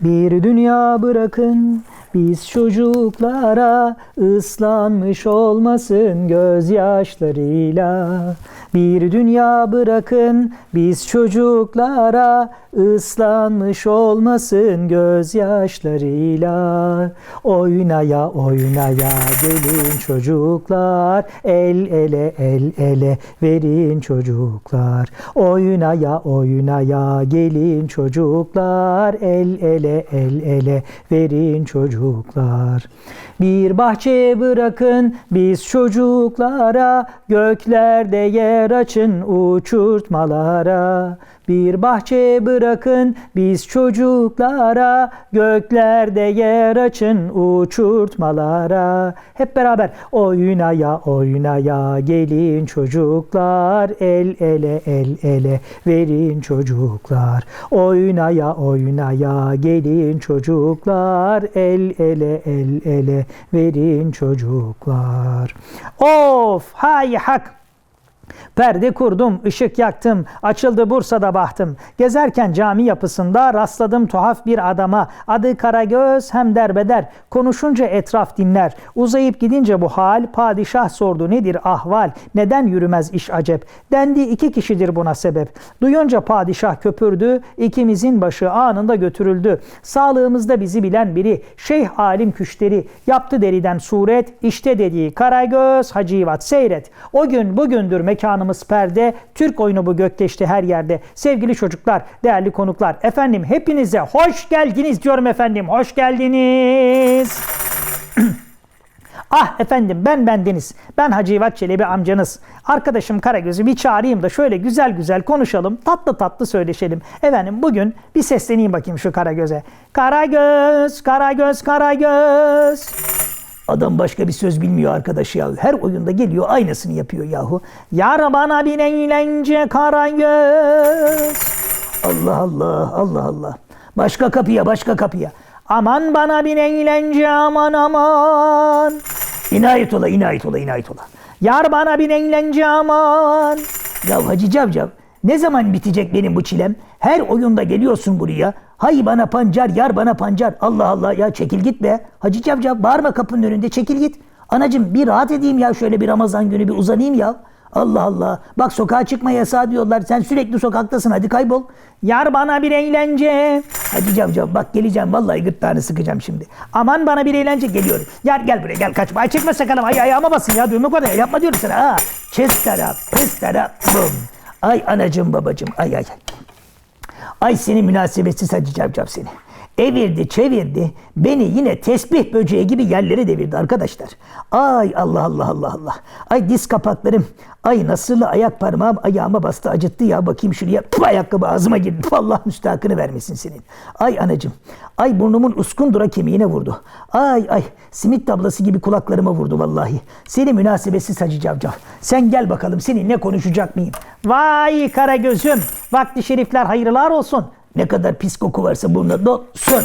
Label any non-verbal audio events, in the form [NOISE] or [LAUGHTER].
Bir dünya bırakın biz çocuklara ıslanmış olmasın gözyaşlarıyla. Bir dünya bırakın biz çocuklara ıslanmış olmasın gözyaşlarıyla. Oynaya oynaya gelin çocuklar el ele el ele verin çocuklar. Oynaya oynaya gelin çocuklar el ele el ele verin çocuklar. Bir bahçe bırakın biz çocuklara göklerde yer açın uçurtmalara. Bir bahçe bırakın biz çocuklara göklerde yer açın uçurtmalara. Hep beraber oynaya oynaya gelin çocuklar el ele el ele verin çocuklar. Oynaya oynaya gelin çocuklar el ele el ele verin çocuklar. Of hay hak Perde kurdum, ışık yaktım, açıldı Bursa'da bahtım. Gezerken cami yapısında rastladım tuhaf bir adama. Adı Karagöz hem derbeder, konuşunca etraf dinler. Uzayıp gidince bu hal, padişah sordu nedir ahval, neden yürümez iş acep. Dendi iki kişidir buna sebep. Duyunca padişah köpürdü, ikimizin başı anında götürüldü. Sağlığımızda bizi bilen biri, şeyh alim küşteri, yaptı deriden suret, işte dediği Karagöz Hacivat seyret. O gün bugündür mekanımız perde, Türk oyunu bu gökteşti her yerde. Sevgili çocuklar, değerli konuklar, efendim hepinize hoş geldiniz diyorum efendim, hoş geldiniz. [CLEARS THROAT] Ah efendim ben bendeniz. Ben Hacivat Çelebi amcanız. Arkadaşım Karagöz'ü bir çağırayım da şöyle güzel güzel konuşalım. Tatlı tatlı söyleşelim. Efendim bugün bir sesleneyim bakayım şu Karagöz'e. Karagöz, Karagöz, Karagöz. Adam başka bir söz bilmiyor arkadaş ya. Her oyunda geliyor aynısını yapıyor yahu. Yar bana bir eğlence Karagöz. Allah Allah Allah Allah. Başka kapıya başka kapıya. Aman bana bir eğlence aman aman. İnayet ola inayet ola inayet ola. Yar bana bir eğlence aman. Ya Hacı Cavcav ne zaman bitecek benim bu çilem? Her oyunda geliyorsun buraya. Hay bana pancar, yar bana pancar. Allah Allah ya çekil git be. Hacı Cavcav bağırma kapının önünde çekil git. Anacım bir rahat edeyim ya şöyle bir Ramazan günü bir uzanayım ya. Allah Allah. Bak sokağa çıkma yasağı diyorlar. Sen sürekli sokaktasın. Hadi kaybol. Yar bana bir eğlence. Hadi cavcav bak geleceğim. Vallahi gırtlağını sıkacağım şimdi. Aman bana bir eğlence geliyor. Yar gel buraya gel kaçma. Ay çekme sakalım. Ay ayağıma basın ya. Düğme koy. Yapma diyorum sana. Ha. Çes taraf. Pes taraf. Bum. Ay anacım babacım. Ay ay. Ay seni münasebetsiz Hacı Cavcav seni. Evirdi çevirdi beni yine tesbih böceği gibi yerlere devirdi arkadaşlar. Ay Allah Allah Allah Allah. Ay diz kapaklarım. Ay nasırlı ayak parmağım ayağıma bastı acıttı ya bakayım şuraya. Puh, ayakkabı ağzıma girdi. Puh, Allah müstahakını vermesin senin. Ay anacım. Ay burnumun uskundura kemiğine vurdu. Ay ay simit tablası gibi kulaklarıma vurdu vallahi. Seni münasebetsiz Hacı Cavcav. Sen gel bakalım seninle konuşacak mıyım? Vay kara gözüm. Vakti şerifler hayırlar olsun. Ne kadar pis koku varsa burnuna dolsun.